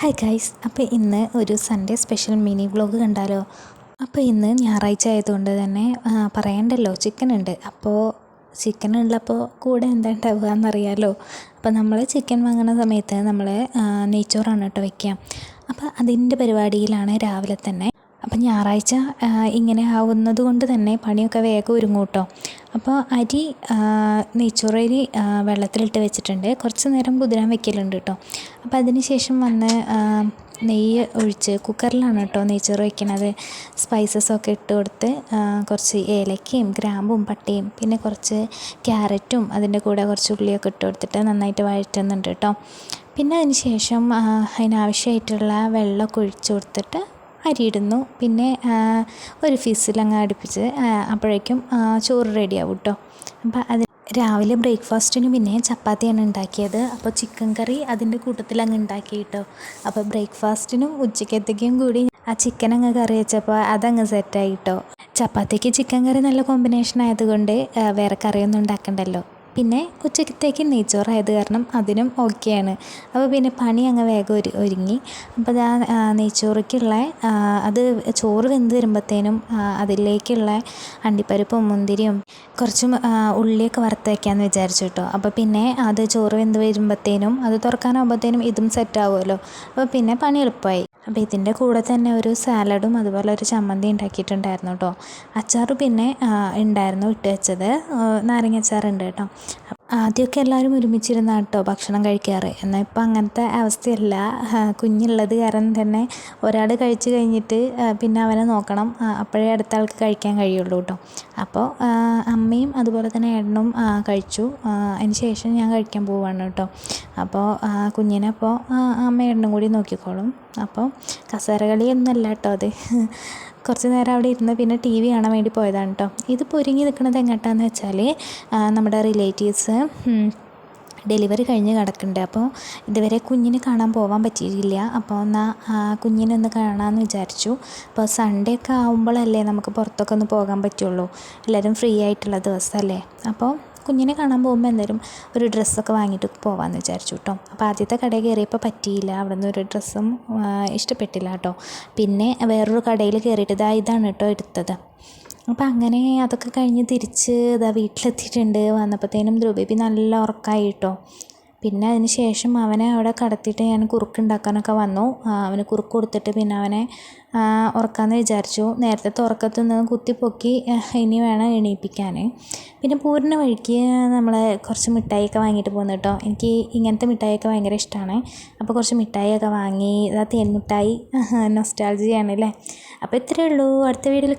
Hi guys അപ്പോൾ ഇന്ന് ഒരു സൺഡേ സ്പെഷ്യൽ മിനി വ്ലോഗ് കണ്ടാലോ? അപ്പോൾ ഇന്ന് ഞായറാഴ്ച ആയതുകൊണ്ട് തന്നെ പറയണ്ടല്ലോ ചിക്കൻ ഉണ്ട്. അപ്പോൾ ചിക്കൻ ഉള്ളപ്പോൾ കൂടെ എന്താ ഉണ്ടാവുക എന്നറിയാമല്ലോ അപ്പോൾ നമ്മൾ ചിക്കൻ വാങ്ങുന്ന സമയത്ത് നമ്മൾ നെയ്ച്ചോറാണ് കേട്ടോ വയ്ക്കുക അപ്പോൾ അതിന്റെ പരിപാടിയിലാണ് രാവിലെ തന്നെ. അപ്പം ഞായറാഴ്ച ഇങ്ങനെ ആവുന്നത് കൊണ്ട് തന്നെ പണിയൊക്കെ വേഗം ഒരുങ്ങും കേട്ടോ. അപ്പോൾ അരി നെയ്ച്ചോറ് വെള്ളത്തിലിട്ട് വെച്ചിട്ടുണ്ട്. കുറച്ച് നേരം കുതിരാൻ വെക്കലുണ്ട് കേട്ടോ. അപ്പോൾ അതിന് ശേഷം വന്ന് നെയ്യ് ഒഴിച്ച് കുക്കറിലാണ് കേട്ടോ നെയ്ച്ചോറ് വെക്കണത്. സ്പൈസസൊക്കെ ഇട്ട് കൊടുത്ത് കുറച്ച് ഏലക്കയും ഗ്രാമ്പും പട്ടയും പിന്നെ കുറച്ച് ക്യാരറ്റും അതിന്റെ കൂടെ കുറച്ച് ഉള്ളിയൊക്കെ ഇട്ട് കൊടുത്തിട്ട് നന്നായിട്ട് വഴറ്റുന്നുണ്ട് കേട്ടോ. പിന്നെ അതിന് ശേഷം അതിനാവശ്യമായിട്ടുള്ള വെള്ളമൊക്കെ ഒഴിച്ച് കൊടുത്തിട്ട് അരിയിടുന്നു. പിന്നെ ഒരു ഫിസിലങ്ങ് അടുപ്പിച്ച് അപ്പോഴേക്കും ചോറ് റെഡിയാവും കേട്ടോ അപ്പോൾ അത് രാവിലെ ബ്രേക്ക്ഫാസ്റ്റിന് പിന്നെ ചപ്പാത്തിയാണ് ഉണ്ടാക്കിയത്. അപ്പോൾ ചിക്കൻ കറി അതിന്റെ കൂട്ടത്തിൽ അങ്ങ് ഉണ്ടാക്കി കേട്ടോ അപ്പോൾ ബ്രേക്ക്ഫാസ്റ്റിനും ഉച്ചക്കത്തേക്കും കൂടി ആ ചിക്കൻ അങ്ങ് കറി വെച്ചപ്പോൾ അതങ്ങ് സെറ്റായി കേട്ടോ ചപ്പാത്തിക്ക് ചിക്കൻ കറി നല്ല കോമ്പിനേഷൻ ആയതുകൊണ്ട് വേറെ കറിയൊന്നും ഉണ്ടാക്കണ്ടല്ലോ. പിന്നെ ഉച്ചക്കത്തേക്ക് നെയ്ച്ചോറായത് കാരണം അതിനും ഓക്കെയാണ്. അപ്പോൾ പിന്നെ പണി അങ്ങ് വേഗം ഒരു ഒരുങ്ങി. അപ്പോൾ ആ, നെയ്ച്ചോറിക്കുള്ള അത് ചോറ് വെന്ത് വരുമ്പോഴത്തേനും അതിലേക്കുള്ള അണ്ടിപ്പരിപ്പും മുന്തിരിയും കുറച്ചും ഉള്ളിയൊക്കെ വറുത്ത് വയ്ക്കാമെന്ന് വിചാരിച്ചു കേട്ടോ അപ്പോൾ പിന്നെ അത് ചോറ് വെന്ത് വരുമ്പോഴത്തേനും അത് തുറക്കാനാകുമ്പോഴത്തേനും ഇതും സെറ്റ് ആവുമല്ലോ. അപ്പോൾ പിന്നെ പണി എളുപ്പമായി. അപ്പോൾ ഇതിന്റെ കൂടെ തന്നെ ഒരു സാലഡും അതുപോലെ ഒരു ചമ്മന്തി ഉണ്ടാക്കിയിട്ടുണ്ടായിരുന്നു കേട്ടോ. അച്ചാർ പിന്നെ ഉണ്ടായിരുന്നു ഇട്ട് വെച്ചത്. നാരങ്ങ അച്ചാറുണ്ട് കേട്ടോ. ആദ്യമൊക്കെ എല്ലാവരും ഒരുമിച്ചിരുന്ന കേട്ടോ ഭക്ഷണം കഴിക്കാറ്. എന്നാൽ ഇപ്പം അങ്ങനത്തെ അവസ്ഥയല്ല. കുഞ്ഞുള്ളത് കാരണം തന്നെ ഒരാൾ കഴിച്ചു കഴിഞ്ഞിട്ട് പിന്നെ അവനെ നോക്കണം. അപ്പോഴേ അടുത്ത ആൾക്ക് കഴിക്കാൻ കഴിയുള്ളൂ കേട്ടോ. അപ്പോൾ അമ്മയും അതുപോലെ തന്നെ ഏട്ടനും കഴിച്ചു. അതിന് ശേഷം ഞാൻ കഴിക്കാൻ പോവാണ് കേട്ടോ. അപ്പോൾ കുഞ്ഞിനെ അപ്പോൾ അമ്മ ഏട്ടനും കൂടി നോക്കിക്കോളും. അപ്പോൾ കസേരകളി ഒന്നുമല്ല കേട്ടോ അത്. കുറച്ച് നേരം അവിടെ ഇരുന്ന് പിന്നെ ടി വി കാണാൻ വേണ്ടി പോയതാണ് കേട്ടോ. ഇത് പൊരുങ്ങി നിൽക്കുന്നത് എങ്ങോട്ടാന്ന് വെച്ചാൽ നമ്മുടെ റിലേറ്റീവ്സ് ഡെലിവറി കഴിഞ്ഞ് കിടക്കുന്നുണ്ട്. അപ്പോൾ ഇതുവരെ കുഞ്ഞിനെ കാണാൻ പോകാൻ പറ്റിയിട്ടില്ല. അപ്പോൾ എന്നാൽ കുഞ്ഞിനെ ഒന്ന് കാണാമെന്ന് വിചാരിച്ചു. അപ്പോൾ സൺഡേ ഒക്കെ ആകുമ്പോഴല്ലേ നമുക്ക് പുറത്തൊക്കെ ഒന്ന് പോകാൻ പറ്റുള്ളൂ. എല്ലാവരും ഫ്രീ ആയിട്ടുള്ള ദിവസമല്ലേ. അപ്പോൾ കുഞ്ഞിനെ കാണാൻ പോകുമ്പോൾ എന്തായാലും ഒരു ഡ്രസ്സൊക്കെ വാങ്ങിയിട്ട് പോകാമെന്ന് വിചാരിച്ചു കേട്ടോ അപ്പോൾ ആദ്യത്തെ കടയിൽ കയറിയപ്പോൾ പറ്റിയില്ല. അവിടെ നിന്ന് ഒരു ഡ്രസ്സും ഇഷ്ടപ്പെട്ടില്ല കേട്ടോ പിന്നെ വേറൊരു കടയിൽ കയറിയിട്ട് ഇതാ ഇതാണ് കേട്ടോ എടുത്തത്. അപ്പോൾ അങ്ങനെ അതൊക്കെ കഴിഞ്ഞ് തിരിച്ച് ഇതാ വീട്ടിലെത്തിയിട്ടുണ്ട്. വന്നപ്പോഴത്തേനും ദ്രുബേബി നല്ല ഉറക്കമായി കേട്ടോ പിന്നെ അതിന് ശേഷം അവനെ അവിടെ കടത്തിയിട്ട് ഞാൻ കുറുക്കുണ്ടാക്കാനൊക്കെ വന്നു. അവന് കുറുക്ക് കൊടുത്തിട്ട് പിന്നെ അവനെ ഉറക്കാമെന്ന് വിചാരിച്ചു. നേരത്തെ ഉറക്കത്തിൽ നിന്ന് കുത്തിപ്പൊക്കി ഇനി വേണം എണീപ്പിക്കാൻ പിന്നെ പൂരിന വഴിക്ക് നമ്മൾ കുറച്ച് മിഠായിയൊക്കെ വാങ്ങിയിട്ട് പോകുന്നു കേട്ടോ. എനിക്ക് ഇങ്ങനത്തെ മിഠായിയൊക്കെ ഭയങ്കര ഇഷ്ടമാണ് അപ്പോൾ കുറച്ച് മിഠായിയൊക്കെ വാങ്ങി അതാ തേൻ മിഠായി നൊസ്റ്റാൾജിയാണ് അല്ലേ? അപ്പോൾ ഇത്രയേ ഉള്ളൂ. അടുത്ത വീഡിയോയിൽ